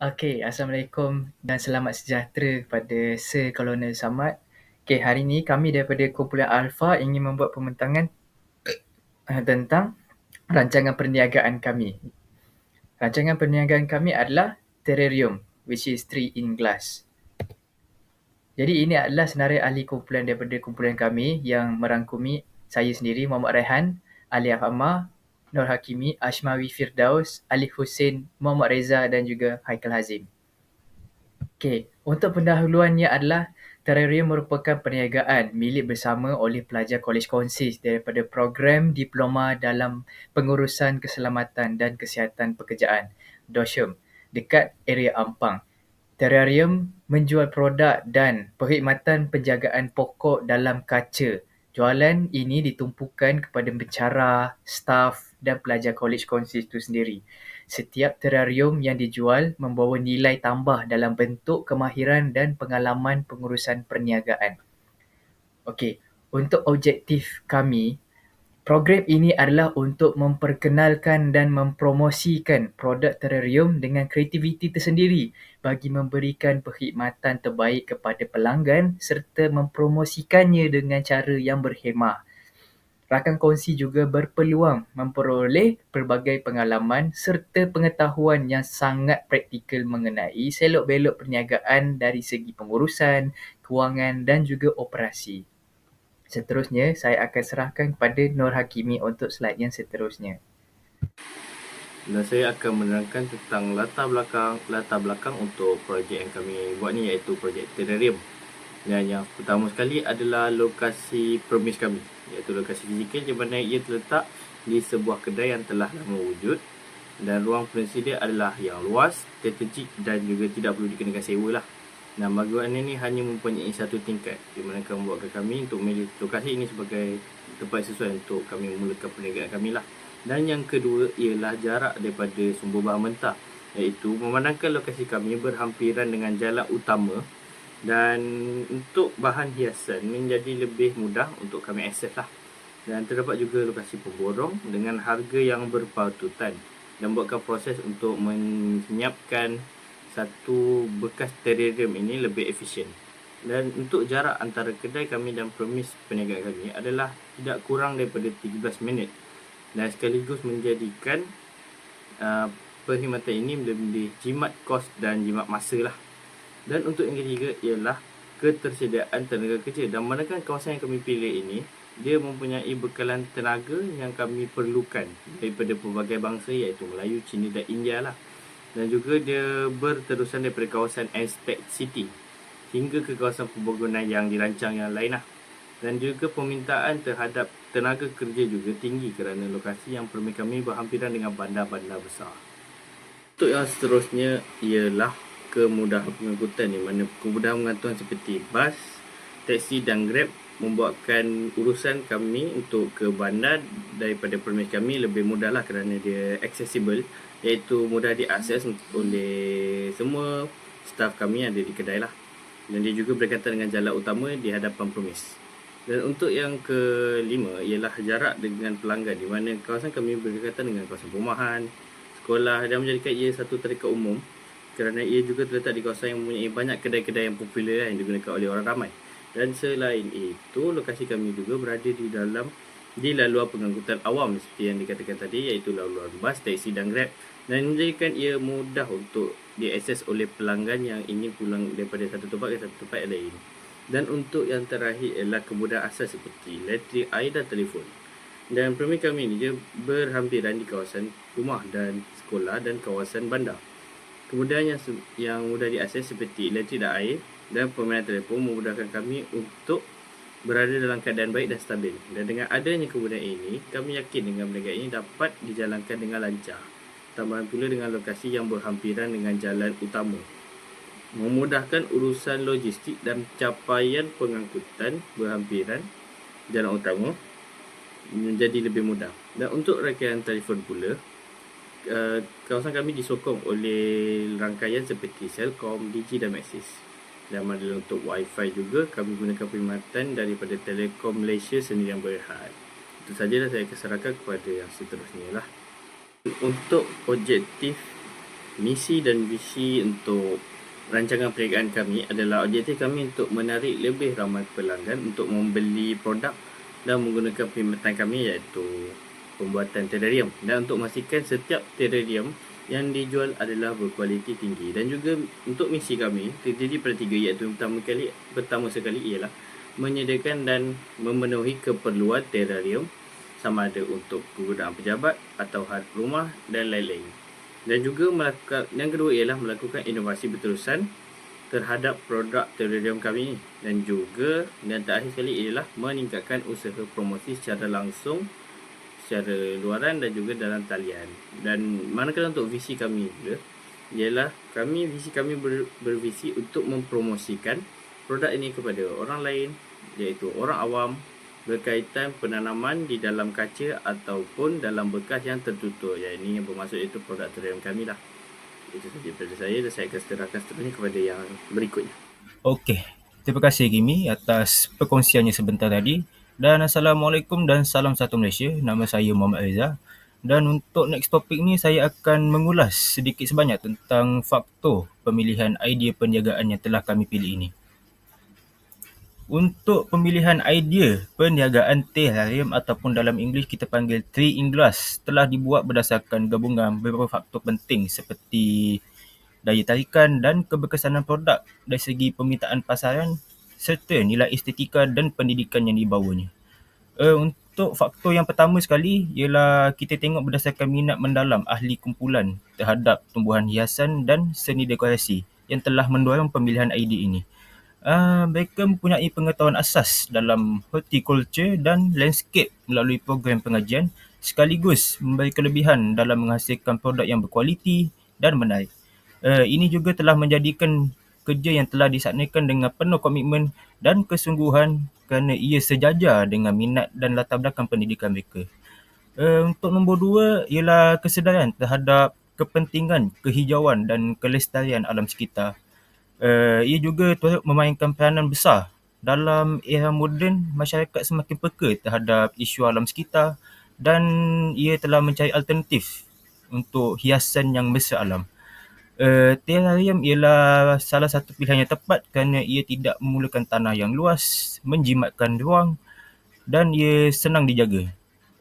Okey, Assalamualaikum dan selamat sejahtera kepada Sir Colonel Samad. Okey, hari ini kami daripada kumpulan Alpha ingin membuat pembintangan uh, tentang rancangan perniagaan kami. Rancangan perniagaan kami adalah terrarium which is tree in glass. Jadi ini adalah senarai ahli kumpulan daripada kumpulan kami yang merangkumi saya sendiri Muhammad Rehan, Ali Afamah, Nur Hakimi, Ashmawi Firdaus, Alif Hussein, Muhammad Reza dan juga Haikal Hazim. Okey, untuk pendahuluannya adalah terrarium merupakan perniagaan milik bersama oleh pelajar Kolej Konsis daripada program diploma dalam pengurusan keselamatan dan kesihatan pekerjaan DOSHEM dekat area Ampang. Terrarium menjual produk dan perkhidmatan penjagaan pokok dalam kaca Jualan ini ditumpukan kepada pencara, staf dan pelajar kolej konsis itu sendiri. Setiap terrarium yang dijual membawa nilai tambah dalam bentuk kemahiran dan pengalaman pengurusan perniagaan. Okey, untuk objektif kami Program ini adalah untuk memperkenalkan dan mempromosikan produk terrarium dengan kreativiti tersendiri bagi memberikan perkhidmatan terbaik kepada pelanggan serta mempromosikannya dengan cara yang berhemah. Rakan kongsi juga berpeluang memperoleh pelbagai pengalaman serta pengetahuan yang sangat praktikal mengenai selok-belok perniagaan dari segi pengurusan, kewangan dan juga operasi. Seterusnya, saya akan serahkan kepada Nur Hakimi untuk slide yang seterusnya. Dan saya akan menerangkan tentang latar belakang latar belakang untuk projek yang kami buat ni iaitu projek terrarium. Dan yang pertama sekali adalah lokasi premis kami iaitu lokasi fizikal di mana ia terletak di sebuah kedai yang telah lama wujud dan ruang pensedia adalah yang luas, strategik dan juga tidak perlu dikenakan sewa lah. Nah, bangunan ini hanya mempunyai satu tingkat di mana kami membuatkan kami untuk memilih lokasi ini sebagai tempat sesuai untuk kami memulakan perniagaan kami lah. Dan yang kedua ialah jarak daripada sumber bahan mentah iaitu memandangkan lokasi kami berhampiran dengan jalan utama dan untuk bahan hiasan menjadi lebih mudah untuk kami akses lah. Dan terdapat juga lokasi pemborong dengan harga yang berpatutan dan buatkan proses untuk menyiapkan satu bekas terrarium ini lebih efisien. Dan untuk jarak antara kedai kami dan premis perniagaan kami adalah tidak kurang daripada 13 minit. Dan sekaligus menjadikan uh, perkhidmatan ini lebih jimat kos dan jimat masa lah. Dan untuk yang ketiga ialah ketersediaan tenaga kerja. Dan manakala kawasan yang kami pilih ini, dia mempunyai bekalan tenaga yang kami perlukan daripada pelbagai bangsa iaitu Melayu, Cina dan India lah dan juga dia berterusan daripada kawasan Aztec City hingga ke kawasan pembangunan yang dirancang yang lain lah. Dan juga permintaan terhadap tenaga kerja juga tinggi kerana lokasi yang permit kami berhampiran dengan bandar-bandar besar. Untuk yang seterusnya ialah kemudahan pengangkutan di mana kemudahan pengangkutan seperti bas, teksi dan grab membuatkan urusan kami untuk ke bandar daripada permit kami lebih mudah lah kerana dia accessible iaitu mudah diakses oleh semua staf kami yang ada di kedai lah. Dan dia juga berkaitan dengan jalan utama di hadapan permis. Dan untuk yang kelima ialah jarak dengan pelanggan di mana kawasan kami berkaitan dengan kawasan perumahan, sekolah dan menjadikan ia satu tarikat umum kerana ia juga terletak di kawasan yang mempunyai banyak kedai-kedai yang popular yang digunakan oleh orang ramai. Dan selain itu, lokasi kami juga berada di dalam di laluan pengangkutan awam seperti yang dikatakan tadi iaitu laluan bas, teksi dan grab dan menjadikan ia mudah untuk diakses oleh pelanggan yang ingin pulang daripada satu tempat ke satu tempat lain. Dan untuk yang terakhir ialah kemudahan asas seperti elektrik, air dan telefon. Dan permit kami ini dia berhampiran di kawasan rumah dan sekolah dan kawasan bandar. Kemudian yang, yang mudah diakses seperti elektrik dan air dan permainan telefon memudahkan kami untuk berada dalam keadaan baik dan stabil. Dan dengan adanya kemudahan ini, kami yakin dengan perniagaan ini dapat dijalankan dengan lancar tambahan pula dengan lokasi yang berhampiran dengan jalan utama. Memudahkan urusan logistik dan capaian pengangkutan berhampiran jalan utama menjadi lebih mudah. Dan untuk rangkaian telefon pula, uh, kawasan kami disokong oleh rangkaian seperti Celcom, Digi dan Maxis. Dan mana untuk Wi-Fi juga, kami gunakan perkhidmatan daripada Telekom Malaysia sendiri yang berhad. Itu sajalah saya keserahkan kepada yang seterusnya lah untuk objektif misi dan visi untuk rancangan perniagaan kami adalah objektif kami untuk menarik lebih ramai pelanggan untuk membeli produk dan menggunakan perkhidmatan kami iaitu pembuatan terrarium. Dan untuk memastikan setiap terrarium yang dijual adalah berkualiti tinggi. Dan juga untuk misi kami terdiri pada tiga iaitu pertama kali pertama sekali ialah menyediakan dan memenuhi keperluan terrarium sama ada untuk penggunaan pejabat atau had rumah dan lain-lain. Dan juga melakukan yang kedua ialah melakukan inovasi berterusan terhadap produk terrarium kami dan juga dan terakhir sekali ialah meningkatkan usaha promosi secara langsung secara luaran dan juga dalam talian. Dan manakala untuk visi kami juga ialah kami visi kami ber, bervisi untuk mempromosikan produk ini kepada orang lain iaitu orang awam berkaitan penanaman di dalam kaca ataupun dalam bekas yang tertutup. Yang ini yang bermaksud itu produk terima kami lah. Itu saja daripada saya dan saya akan serahkan seterusnya kepada yang berikutnya. Okey. Terima kasih Kimi atas perkongsiannya sebentar tadi. Dan Assalamualaikum dan salam satu Malaysia. Nama saya Muhammad Reza. Dan untuk next topik ni saya akan mengulas sedikit sebanyak tentang faktor pemilihan idea perniagaan yang telah kami pilih ini. Untuk pemilihan idea perniagaan terrarium ataupun dalam English kita panggil tree in glass telah dibuat berdasarkan gabungan beberapa faktor penting seperti daya tarikan dan keberkesanan produk dari segi permintaan pasaran serta nilai estetika dan pendidikan yang dibawanya. Uh, untuk faktor yang pertama sekali ialah kita tengok berdasarkan minat mendalam ahli kumpulan terhadap tumbuhan hiasan dan seni dekorasi yang telah mendorong pemilihan idea ini. Uh, mereka mempunyai pengetahuan asas dalam horticulture dan landscape melalui program pengajian sekaligus memberi kelebihan dalam menghasilkan produk yang berkualiti dan menarik. Uh, ini juga telah menjadikan kerja yang telah disanakan dengan penuh komitmen dan kesungguhan kerana ia sejajar dengan minat dan latar belakang pendidikan mereka. Uh, untuk nombor dua ialah kesedaran terhadap kepentingan kehijauan dan kelestarian alam sekitar. Uh, ia juga turut memainkan peranan besar dalam era moden masyarakat semakin peka terhadap isu alam sekitar dan ia telah mencari alternatif untuk hiasan yang besar alam. Uh, terrarium ialah salah satu pilihan yang tepat kerana ia tidak memerlukan tanah yang luas, menjimatkan ruang dan ia senang dijaga.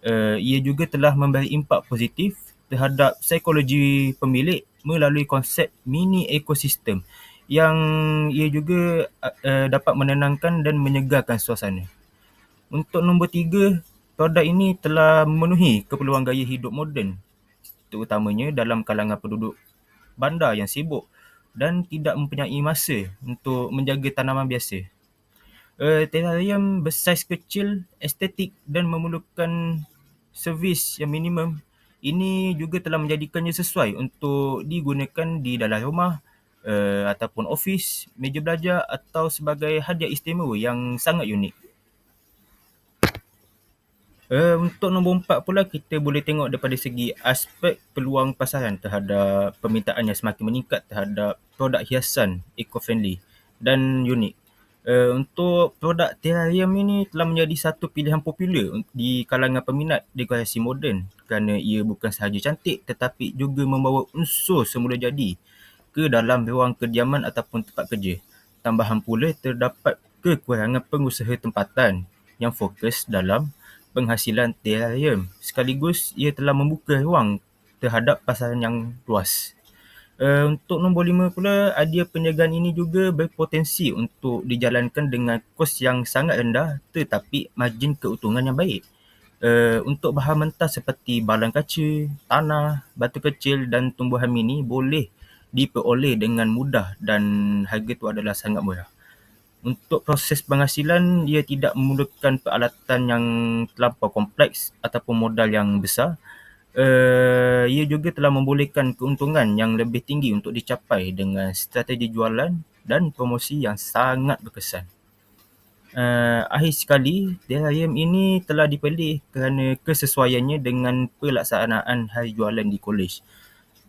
Uh, ia juga telah memberi impak positif terhadap psikologi pemilik melalui konsep mini ekosistem yang ia juga uh, dapat menenangkan dan menyegarkan suasana. Untuk nombor tiga, produk ini telah memenuhi keperluan gaya hidup moden terutamanya dalam kalangan penduduk bandar yang sibuk dan tidak mempunyai masa untuk menjaga tanaman biasa. Uh, terrarium bersaiz kecil, estetik dan memerlukan servis yang minimum ini juga telah menjadikannya sesuai untuk digunakan di dalam rumah uh, ataupun ofis, meja belajar atau sebagai hadiah istimewa yang sangat unik. Uh, untuk nombor empat pula kita boleh tengok daripada segi aspek peluang pasaran terhadap permintaan yang semakin meningkat terhadap produk hiasan eco-friendly dan unik. Uh, untuk produk terrarium ini telah menjadi satu pilihan popular di kalangan peminat dekorasi moden kerana ia bukan sahaja cantik tetapi juga membawa unsur semula jadi ke dalam ruang kediaman ataupun tempat kerja. Tambahan pula terdapat kekurangan pengusaha tempatan yang fokus dalam penghasilan terrarium sekaligus ia telah membuka ruang terhadap pasaran yang luas. Uh, untuk nombor lima pula, idea perniagaan ini juga berpotensi untuk dijalankan dengan kos yang sangat rendah tetapi margin keuntungan yang baik. Uh, untuk bahan mentah seperti balang kaca, tanah, batu kecil dan tumbuhan mini boleh diperoleh dengan mudah dan harga itu adalah sangat murah untuk proses penghasilan ia tidak memerlukan peralatan yang terlampau kompleks ataupun modal yang besar. Uh, ia juga telah membolehkan keuntungan yang lebih tinggi untuk dicapai dengan strategi jualan dan promosi yang sangat berkesan. Uh, akhir sekali, terrarium ini telah dipilih kerana kesesuaiannya dengan pelaksanaan hari jualan di kolej.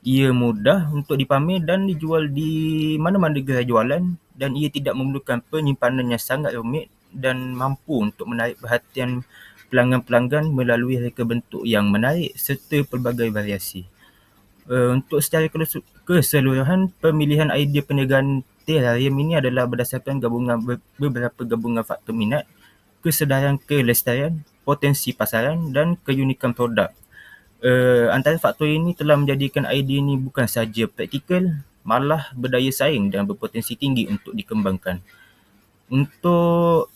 Ia mudah untuk dipamer dan dijual di mana-mana gerai jualan dan ia tidak memerlukan penyimpanan yang sangat rumit dan mampu untuk menarik perhatian pelanggan-pelanggan melalui reka bentuk yang menarik serta pelbagai variasi. Uh, untuk secara Keseluruhan pemilihan idea perniagaan terrarium ini adalah berdasarkan gabungan beberapa gabungan faktor minat, kesedaran kelestarian, potensi pasaran dan keunikan produk. Uh, antara faktor ini telah menjadikan idea ini bukan sahaja praktikal, malah berdaya saing dan berpotensi tinggi untuk dikembangkan. Untuk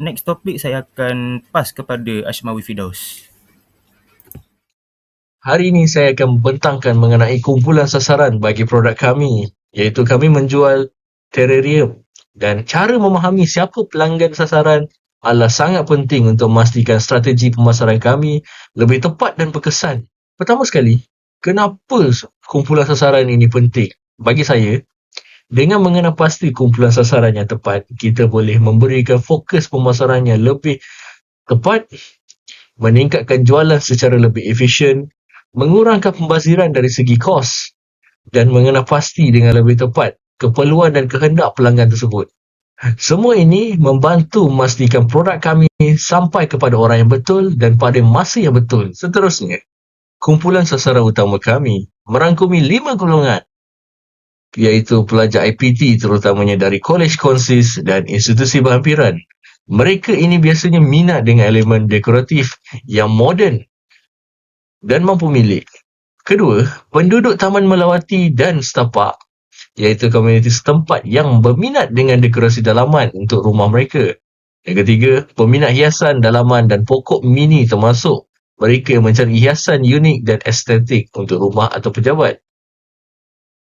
next topik saya akan pass kepada Ashmawi Fidaus. Hari ini saya akan membentangkan mengenai kumpulan sasaran bagi produk kami, iaitu kami menjual terrarium dan cara memahami siapa pelanggan sasaran adalah sangat penting untuk memastikan strategi pemasaran kami lebih tepat dan berkesan. Pertama sekali, kenapa kumpulan sasaran ini penting? Bagi saya, dengan mengenal pasti kumpulan sasaran yang tepat, kita boleh memberikan fokus pemasaran yang lebih tepat, meningkatkan jualan secara lebih efisien mengurangkan pembaziran dari segi kos dan mengenal pasti dengan lebih tepat keperluan dan kehendak pelanggan tersebut. Semua ini membantu memastikan produk kami sampai kepada orang yang betul dan pada masa yang betul. Seterusnya, kumpulan sasaran utama kami merangkumi lima golongan iaitu pelajar IPT terutamanya dari kolej konsis dan institusi berhampiran. Mereka ini biasanya minat dengan elemen dekoratif yang moden dan mampu milik. Kedua, penduduk Taman Melawati dan setapak iaitu komuniti setempat yang berminat dengan dekorasi dalaman untuk rumah mereka. Yang ketiga, peminat hiasan dalaman dan pokok mini termasuk mereka yang mencari hiasan unik dan estetik untuk rumah atau pejabat.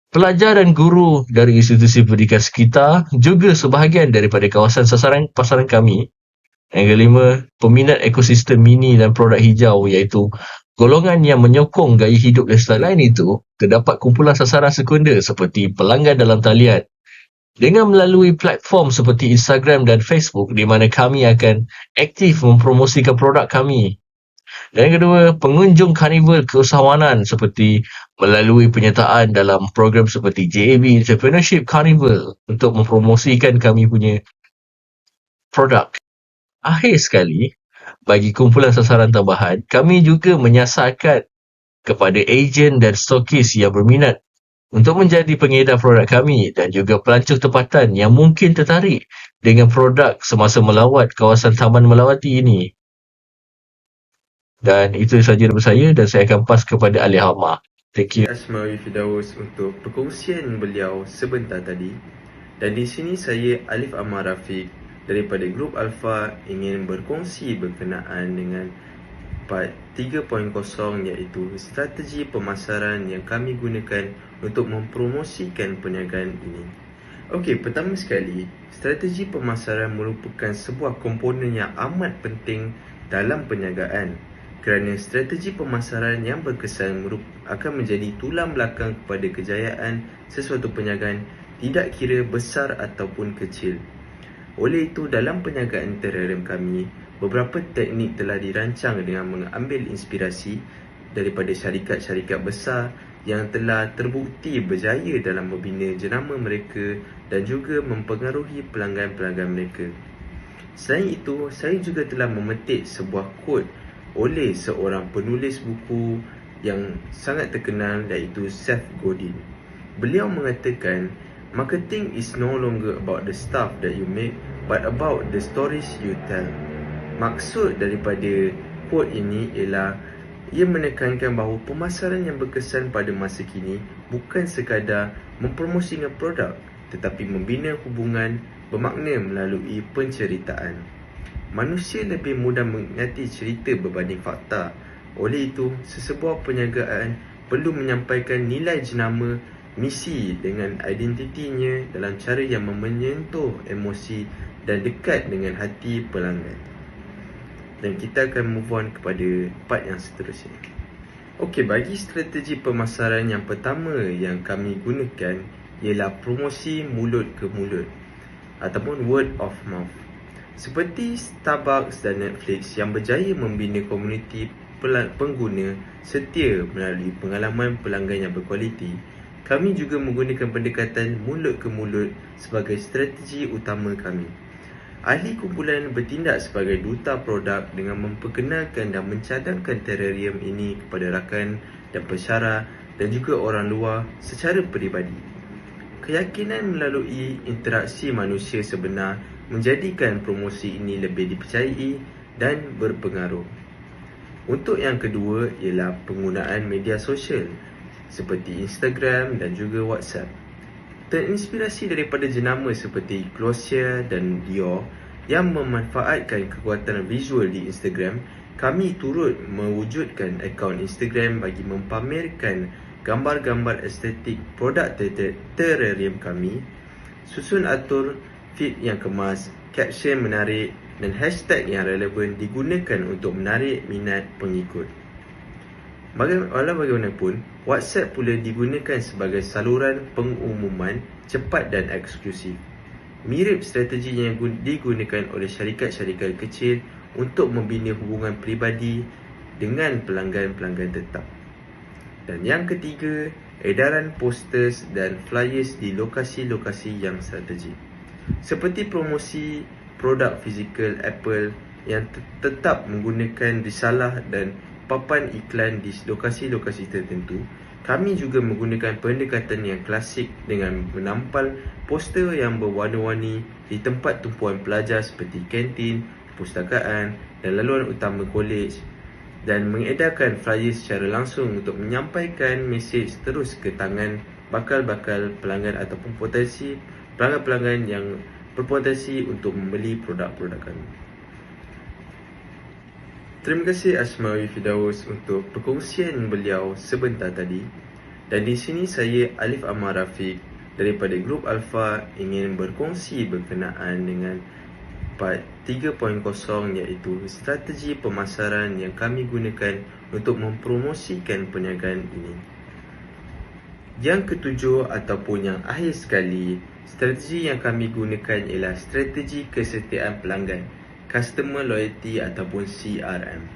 Pelajar dan guru dari institusi pendidikan sekitar juga sebahagian daripada kawasan sasaran pasaran kami. Yang kelima, peminat ekosistem mini dan produk hijau iaitu Golongan yang menyokong gaya hidup lifestyle lain itu terdapat kumpulan sasaran sekunder seperti pelanggan dalam talian. Dengan melalui platform seperti Instagram dan Facebook di mana kami akan aktif mempromosikan produk kami. Dan yang kedua, pengunjung karnival keusahawanan seperti melalui penyertaan dalam program seperti JAB Entrepreneurship Carnival untuk mempromosikan kami punya produk. Akhir sekali, bagi kumpulan sasaran tambahan, kami juga menyasarkan kepada ejen dan stokis yang berminat untuk menjadi pengedar produk kami dan juga pelancong tempatan yang mungkin tertarik dengan produk semasa melawat kawasan Taman Melawati ini. Dan itu sahaja dari saya dan saya akan pas kepada Ali Hama. Thank you. Asmawi Fidaus untuk perkongsian beliau sebentar tadi. Dan di sini saya Alif Amar Rafiq daripada grup Alpha ingin berkongsi berkenaan dengan part 3.0 iaitu strategi pemasaran yang kami gunakan untuk mempromosikan perniagaan ini. Okey, pertama sekali, strategi pemasaran merupakan sebuah komponen yang amat penting dalam perniagaan kerana strategi pemasaran yang berkesan akan menjadi tulang belakang kepada kejayaan sesuatu perniagaan tidak kira besar ataupun kecil. Oleh itu, dalam perniagaan terrarium kami, beberapa teknik telah dirancang dengan mengambil inspirasi daripada syarikat-syarikat besar yang telah terbukti berjaya dalam membina jenama mereka dan juga mempengaruhi pelanggan-pelanggan mereka. Selain itu, saya juga telah memetik sebuah quote oleh seorang penulis buku yang sangat terkenal iaitu Seth Godin. Beliau mengatakan, Marketing is no longer about the stuff that you make but about the stories you tell. Maksud daripada quote ini ialah ia menekankan bahawa pemasaran yang berkesan pada masa kini bukan sekadar mempromosikan produk tetapi membina hubungan bermakna melalui penceritaan. Manusia lebih mudah mengingati cerita berbanding fakta. Oleh itu, sesebuah perniagaan perlu menyampaikan nilai jenama misi dengan identitinya dalam cara yang menyentuh emosi dan dekat dengan hati pelanggan. Dan kita akan move on kepada part yang seterusnya. Okey, bagi strategi pemasaran yang pertama yang kami gunakan ialah promosi mulut ke mulut ataupun word of mouth. Seperti Starbucks dan Netflix yang berjaya membina komuniti pengguna setia melalui pengalaman pelanggan yang berkualiti, kami juga menggunakan pendekatan mulut ke mulut sebagai strategi utama kami. Ahli kumpulan bertindak sebagai duta produk dengan memperkenalkan dan mencadangkan terrarium ini kepada rakan dan pesyarah dan juga orang luar secara peribadi. Keyakinan melalui interaksi manusia sebenar menjadikan promosi ini lebih dipercayai dan berpengaruh. Untuk yang kedua ialah penggunaan media sosial seperti Instagram dan juga WhatsApp. Terinspirasi daripada jenama seperti Glossier dan Dior yang memanfaatkan kekuatan visual di Instagram, kami turut mewujudkan akaun Instagram bagi mempamerkan gambar-gambar estetik produk ter- terrarium kami, susun atur feed yang kemas, caption menarik dan hashtag yang relevan digunakan untuk menarik minat pengikut. Walau bagaimanapun, WhatsApp pula digunakan sebagai saluran pengumuman cepat dan eksklusif. Mirip strategi yang digunakan oleh syarikat-syarikat kecil untuk membina hubungan peribadi dengan pelanggan-pelanggan tetap. Dan yang ketiga, edaran posters dan flyers di lokasi-lokasi yang strategik. Seperti promosi produk fizikal Apple yang tetap menggunakan risalah dan papan iklan di lokasi-lokasi tertentu, kami juga menggunakan pendekatan yang klasik dengan menampal poster yang berwarna-warni di tempat tumpuan pelajar seperti kantin, perpustakaan dan laluan utama kolej dan mengedarkan flyer secara langsung untuk menyampaikan mesej terus ke tangan bakal-bakal pelanggan ataupun potensi pelanggan-pelanggan yang berpotensi untuk membeli produk-produk kami. Terima kasih Asmawi Fidaus untuk perkongsian beliau sebentar tadi. Dan di sini saya Alif Ahmad Rafiq daripada Grup Alpha ingin berkongsi berkenaan dengan part 3.0 iaitu strategi pemasaran yang kami gunakan untuk mempromosikan perniagaan ini. Yang ketujuh ataupun yang akhir sekali, strategi yang kami gunakan ialah strategi kesetiaan pelanggan, Customer Loyalty ataupun CRM.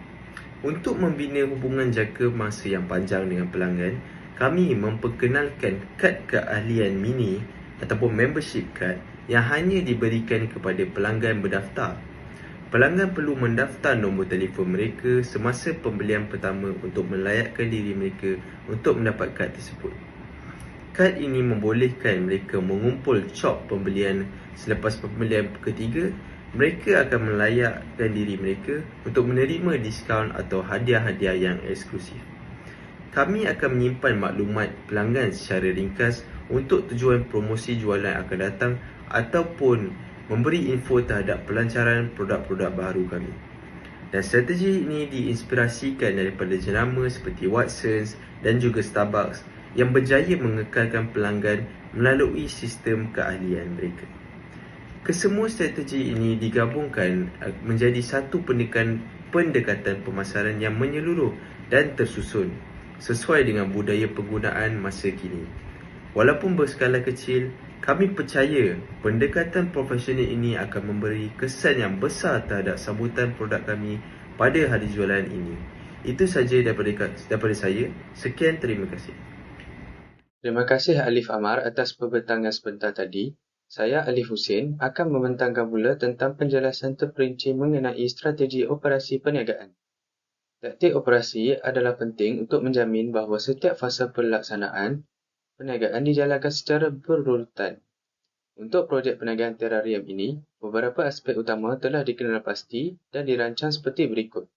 Untuk membina hubungan jangka masa yang panjang dengan pelanggan, kami memperkenalkan kad keahlian mini ataupun membership card yang hanya diberikan kepada pelanggan berdaftar. Pelanggan perlu mendaftar nombor telefon mereka semasa pembelian pertama untuk melayakkan diri mereka untuk mendapat kad tersebut. Kad ini membolehkan mereka mengumpul cop pembelian selepas pembelian ketiga mereka akan melayakkan diri mereka untuk menerima diskaun atau hadiah-hadiah yang eksklusif. Kami akan menyimpan maklumat pelanggan secara ringkas untuk tujuan promosi jualan akan datang ataupun memberi info terhadap pelancaran produk-produk baru kami. Dan strategi ini diinspirasikan daripada jenama seperti Watsons dan juga Starbucks yang berjaya mengekalkan pelanggan melalui sistem keahlian mereka. Kesemua strategi ini digabungkan uh, menjadi satu pendekatan pendekatan pemasaran yang menyeluruh dan tersusun sesuai dengan budaya penggunaan masa kini. Walaupun berskala kecil, kami percaya pendekatan profesional ini akan memberi kesan yang besar terhadap sambutan produk kami pada hari jualan ini. Itu saja daripada, daripada saya. Sekian, terima kasih. Terima kasih Alif Amar atas pembentangan sebentar tadi. Saya Alif Hussein akan membentangkan pula tentang penjelasan terperinci mengenai strategi operasi perniagaan. Taktik operasi adalah penting untuk menjamin bahawa setiap fasa pelaksanaan perniagaan dijalankan secara berurutan. Untuk projek perniagaan terrarium ini, beberapa aspek utama telah dikenal pasti dan dirancang seperti berikut.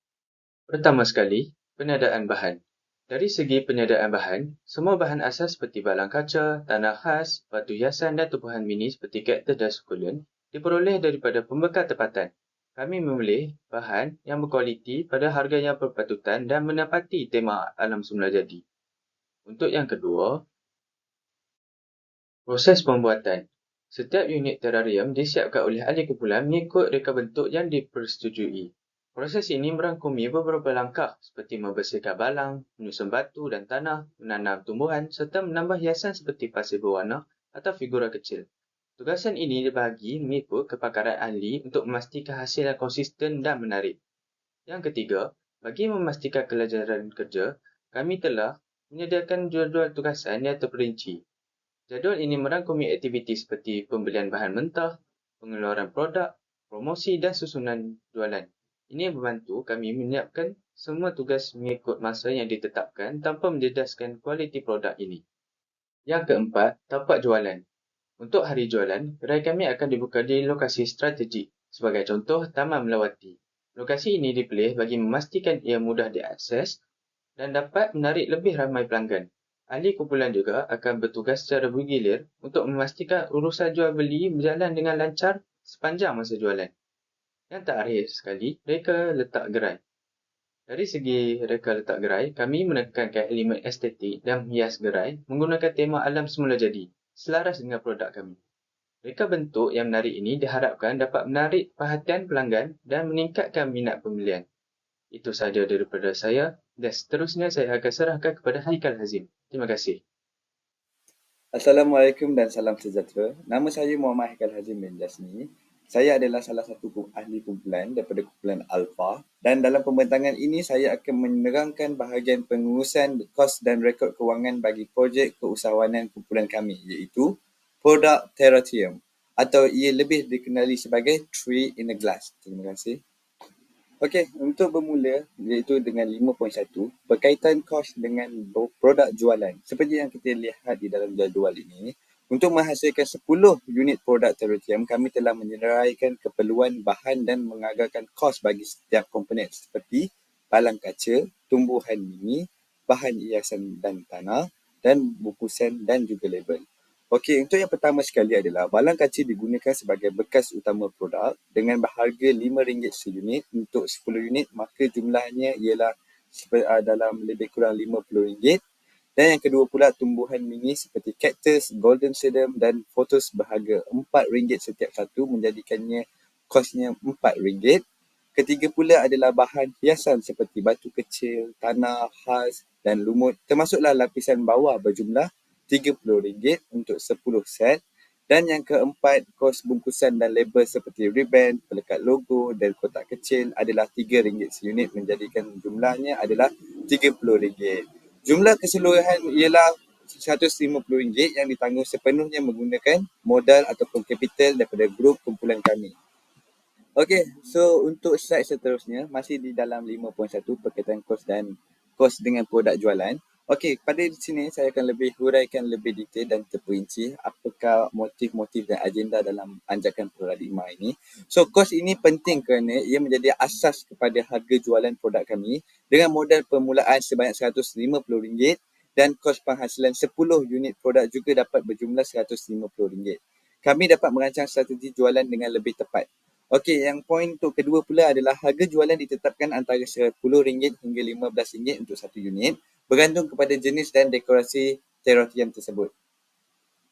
Pertama sekali, penadaan bahan. Dari segi penyediaan bahan, semua bahan asas seperti balang kaca, tanah khas, batu hiasan dan tumbuhan mini seperti kaktus dan sukulent diperoleh daripada pembekal tempatan. Kami memilih bahan yang berkualiti pada harga yang berpatutan dan menepati tema alam semula jadi. Untuk yang kedua, proses pembuatan. Setiap unit terrarium disiapkan oleh ahli kumpulan mengikut reka bentuk yang dipersetujui. Proses ini merangkumi beberapa langkah seperti membersihkan balang, menyusun batu dan tanah, menanam tumbuhan serta menambah hiasan seperti pasir berwarna atau figura kecil. Tugasan ini dibahagi mengikut kepakaran ahli untuk memastikan hasil yang konsisten dan menarik. Yang ketiga, bagi memastikan kelajaran kerja, kami telah menyediakan jadual tugasan yang terperinci. Jadual ini merangkumi aktiviti seperti pembelian bahan mentah, pengeluaran produk, promosi dan susunan jualan. Ini membantu kami menyiapkan semua tugas mengikut masa yang ditetapkan tanpa mendedaskan kualiti produk ini. Yang keempat, tapak jualan. Untuk hari jualan, gerai kami akan dibuka di lokasi strategik. Sebagai contoh, Taman Melawati. Lokasi ini dipilih bagi memastikan ia mudah diakses dan dapat menarik lebih ramai pelanggan. Ahli kumpulan juga akan bertugas secara bergilir untuk memastikan urusan jual beli berjalan dengan lancar sepanjang masa jualan. Yang terakhir sekali, reka letak gerai. Dari segi reka letak gerai, kami menekankan elemen estetik dan hias gerai menggunakan tema alam semula jadi, selaras dengan produk kami. Reka bentuk yang menarik ini diharapkan dapat menarik perhatian pelanggan dan meningkatkan minat pembelian. Itu sahaja daripada saya dan seterusnya saya akan serahkan kepada Haikal Hazim. Terima kasih. Assalamualaikum dan salam sejahtera. Nama saya Muhammad Haikal Hazim bin Jasni. Saya adalah salah satu ahli kumpulan daripada kumpulan Alpha dan dalam pembentangan ini saya akan menerangkan bahagian pengurusan kos dan rekod kewangan bagi projek keusahawanan kumpulan kami iaitu produk Terratium atau ia lebih dikenali sebagai Tree in a Glass. Terima kasih. Okey, untuk bermula iaitu dengan 5.1 berkaitan kos dengan produk jualan. Seperti yang kita lihat di dalam jadual ini, untuk menghasilkan 10 unit produk Terratium, kami telah menyeraikan keperluan bahan dan mengagakkan kos bagi setiap komponen seperti palang kaca, tumbuhan mini, bahan hiasan dan tanah, dan bukusan dan juga label. Okey, untuk yang pertama sekali adalah balang kaca digunakan sebagai bekas utama produk dengan berharga RM5 seunit untuk 10 unit maka jumlahnya ialah ah, dalam lebih kurang RM50. Dan yang kedua pula tumbuhan mini seperti cactus, golden sedum dan photos berharga RM4 setiap satu menjadikannya kosnya RM4. Ketiga pula adalah bahan hiasan seperti batu kecil, tanah, khas dan lumut termasuklah lapisan bawah berjumlah RM30 untuk 10 set. Dan yang keempat, kos bungkusan dan label seperti ribbon, pelekat logo dan kotak kecil adalah RM3 seunit menjadikan jumlahnya adalah RM30. Jumlah keseluruhan ialah RM150 yang ditanggung sepenuhnya menggunakan modal ataupun kapital daripada grup kumpulan kami. Okey, so untuk slide seterusnya masih di dalam 5.1 berkaitan kos dan kos dengan produk jualan. Okey, pada di sini saya akan lebih huraikan lebih detail dan terperinci apakah motif-motif dan agenda dalam anjakan paradigma ini. So, kos ini penting kerana ia menjadi asas kepada harga jualan produk kami dengan modal permulaan sebanyak RM150 dan kos penghasilan 10 unit produk juga dapat berjumlah RM150. Kami dapat merancang strategi jualan dengan lebih tepat. Okey, yang poin untuk kedua pula adalah harga jualan ditetapkan antara RM10 hingga RM15 untuk satu unit bergantung kepada jenis dan dekorasi terrarium tersebut.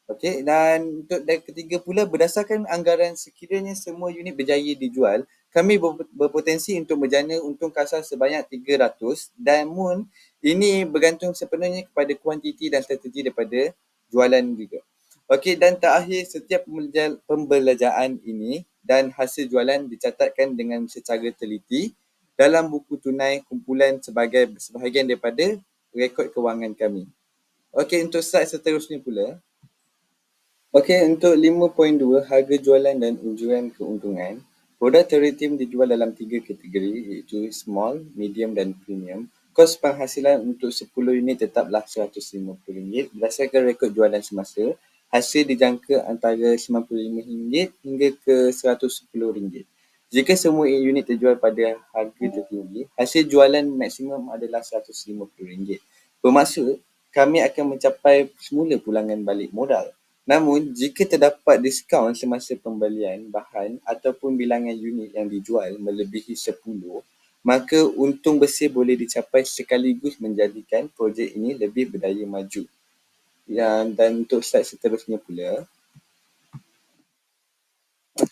Okey, dan untuk dan ketiga pula berdasarkan anggaran sekiranya semua unit berjaya dijual, kami berpotensi untuk menjana untung kasar sebanyak 300 dan mun ini bergantung sepenuhnya kepada kuantiti dan strategi daripada jualan juga. Okey, dan terakhir setiap pembelajaran ini dan hasil jualan dicatatkan dengan secara teliti dalam buku tunai kumpulan sebagai sebahagian daripada rekod kewangan kami. Okey, untuk slide seterusnya pula. Okey, untuk 5.2, harga jualan dan unjuran keuntungan. Produk Terratium dijual dalam tiga kategori iaitu small, medium dan premium. Kos penghasilan untuk 10 unit tetaplah RM150 berdasarkan rekod jualan semasa. Hasil dijangka antara RM95 hingga ke RM110. Jika semua unit terjual pada harga tertinggi, hasil jualan maksimum adalah RM150. Bermaksud, kami akan mencapai semula pulangan balik modal. Namun, jika terdapat diskaun semasa pembelian bahan ataupun bilangan unit yang dijual melebihi 10, maka untung bersih boleh dicapai sekaligus menjadikan projek ini lebih berdaya maju. Dan untuk slide seterusnya pula,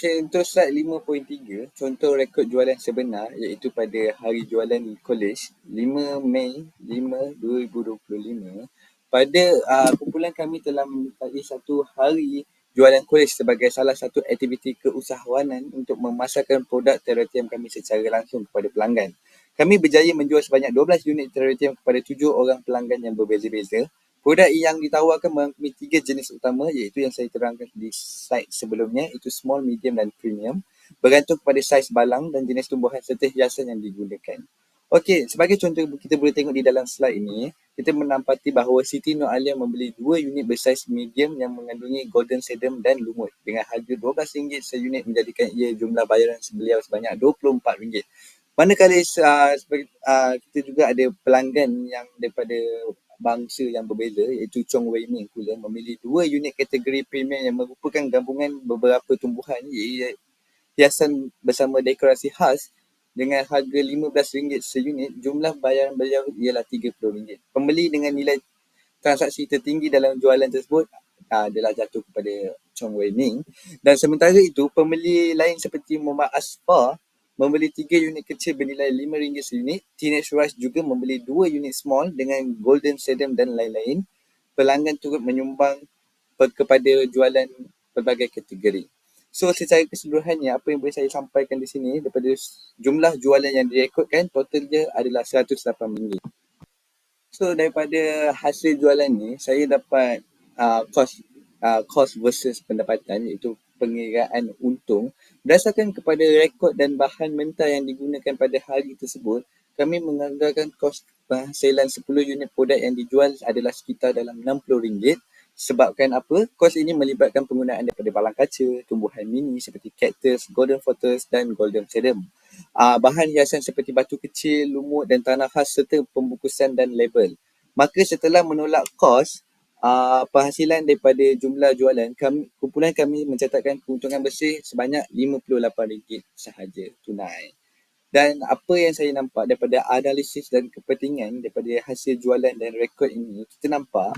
Okey, untuk slide 5.3, contoh rekod jualan sebenar iaitu pada hari jualan college 5 Mei 5, 2025. Pada uh, kumpulan kami telah menyertai satu hari jualan college sebagai salah satu aktiviti keusahawanan untuk memasarkan produk teratium kami secara langsung kepada pelanggan. Kami berjaya menjual sebanyak 12 unit teratium kepada tujuh orang pelanggan yang berbeza-beza Produk yang ditawarkan mengikut tiga jenis utama iaitu yang saya terangkan di slide sebelumnya itu small, medium dan premium bergantung kepada saiz balang dan jenis tumbuhan serta hiasan yang digunakan. Okey, sebagai contoh kita boleh tengok di dalam slide ini, kita menampati bahawa Siti Nur Alia membeli dua unit bersaiz medium yang mengandungi golden sedum dan lumut dengan harga RM12 seunit menjadikan ia jumlah bayaran beliau sebanyak RM24. Manakala uh, uh, kita juga ada pelanggan yang daripada bangsa yang berbeza iaitu Chong Wei Ming pula memilih dua unit kategori premium yang merupakan gabungan beberapa tumbuhan iaitu hiasan bersama dekorasi khas dengan harga RM15 seunit, jumlah bayaran beliau ialah RM30. Pembeli dengan nilai transaksi tertinggi dalam jualan tersebut adalah jatuh kepada Chong Wei Ning. Dan sementara itu, pembeli lain seperti Muhammad Asfar membeli tiga unit kecil bernilai RM5 seunit. Teenage Rush juga membeli dua unit small dengan Golden Sedum dan lain-lain. Pelanggan turut menyumbang kepada jualan pelbagai kategori. So secara keseluruhannya apa yang boleh saya sampaikan di sini daripada jumlah jualan yang direkodkan total dia adalah RM108. So daripada hasil jualan ni saya dapat uh, cost uh, cost versus pendapatan iaitu pengiraan untung berdasarkan kepada rekod dan bahan mentah yang digunakan pada hari tersebut kami menganggarkan kos penghasilan 10 unit produk yang dijual adalah sekitar dalam RM60 Sebabkan apa? Kos ini melibatkan penggunaan daripada balang kaca, tumbuhan mini seperti cactus, golden photos dan golden sedum. Uh, bahan hiasan seperti batu kecil, lumut dan tanah khas serta pembungkusan dan label. Maka setelah menolak kos, uh, penghasilan daripada jumlah jualan, kami, kumpulan kami mencatatkan keuntungan bersih sebanyak RM58 sahaja tunai. Dan apa yang saya nampak daripada analisis dan kepentingan daripada hasil jualan dan rekod ini, kita nampak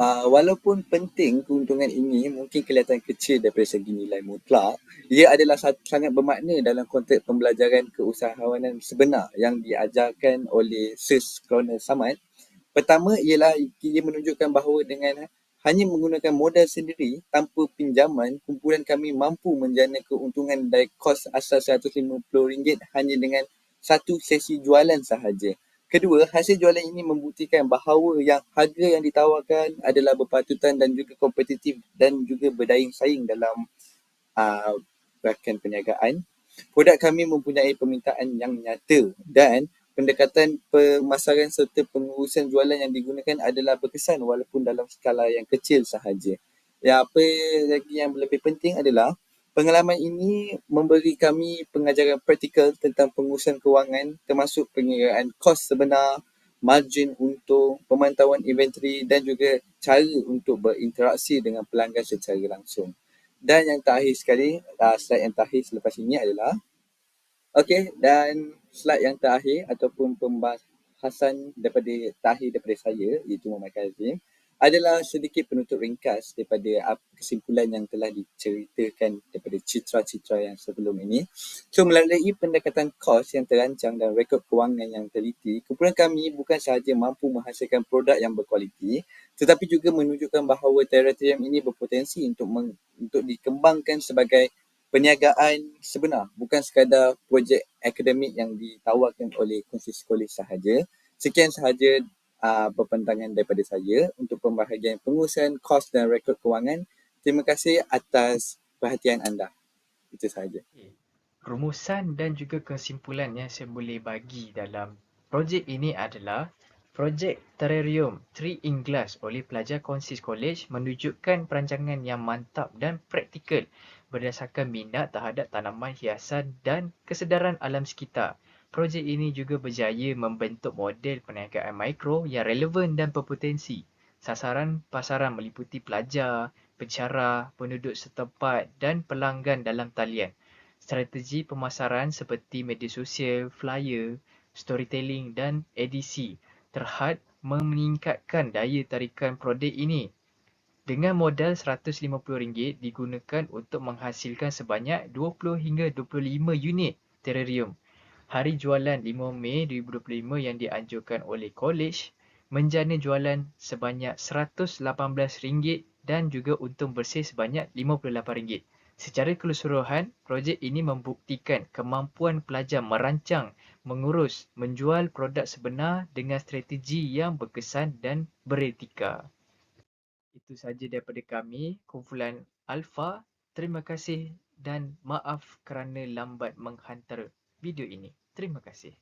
Uh, walaupun penting keuntungan ini mungkin kelihatan kecil daripada segi nilai mutlak, ia adalah sangat bermakna dalam konteks pembelajaran keusahawanan sebenar yang diajarkan oleh Sis Colonel Samad. Pertama ialah ia menunjukkan bahawa dengan hanya menggunakan modal sendiri tanpa pinjaman, kumpulan kami mampu menjana keuntungan dari kos asal RM150 hanya dengan satu sesi jualan sahaja. Kedua, hasil jualan ini membuktikan bahawa yang harga yang ditawarkan adalah berpatutan dan juga kompetitif dan juga berdayang saing dalam uh, rakan perniagaan. Produk kami mempunyai permintaan yang nyata dan pendekatan pemasaran serta pengurusan jualan yang digunakan adalah berkesan walaupun dalam skala yang kecil sahaja. Ya, apa lagi yang lebih penting adalah Pengalaman ini memberi kami pengajaran praktikal tentang pengurusan kewangan termasuk pengiraan kos sebenar, margin untung, pemantauan inventory dan juga cara untuk berinteraksi dengan pelanggan secara langsung. Dan yang terakhir sekali, uh, slide yang terakhir selepas ini adalah Okey, dan slide yang terakhir ataupun pembahasan daripada terakhir daripada saya iaitu Muhammad Kazim adalah sedikit penutup ringkas daripada kesimpulan yang telah diceritakan daripada citra-citra yang sebelum ini. So melalui pendekatan kos yang terancang dan rekod kewangan yang teliti, kumpulan kami bukan sahaja mampu menghasilkan produk yang berkualiti tetapi juga menunjukkan bahawa teritorium ini berpotensi untuk meng, untuk dikembangkan sebagai perniagaan sebenar bukan sekadar projek akademik yang ditawarkan oleh konsis kolej sahaja. Sekian sahaja uh, perpentangan daripada saya untuk pembahagian pengurusan kos dan rekod kewangan. Terima kasih atas perhatian anda. Itu sahaja. Rumusan dan juga kesimpulan yang saya boleh bagi dalam projek ini adalah projek Terrarium 3 in Glass oleh pelajar Konsis College menunjukkan perancangan yang mantap dan praktikal berdasarkan minat terhadap tanaman hiasan dan kesedaran alam sekitar. Projek ini juga berjaya membentuk model perniagaan mikro yang relevan dan berpotensi. Sasaran pasaran meliputi pelajar, pencara, penduduk setempat dan pelanggan dalam talian. Strategi pemasaran seperti media sosial, flyer, storytelling dan edisi terhad meningkatkan daya tarikan produk ini. Dengan modal RM150 digunakan untuk menghasilkan sebanyak 20 hingga 25 unit terrarium hari jualan 5 Mei 2025 yang dianjurkan oleh college menjana jualan sebanyak RM118 dan juga untung bersih sebanyak RM58. Secara keseluruhan, projek ini membuktikan kemampuan pelajar merancang, mengurus, menjual produk sebenar dengan strategi yang berkesan dan beretika. Itu sahaja daripada kami, kumpulan Alpha. Terima kasih dan maaf kerana lambat menghantar video ini. Terima kasih.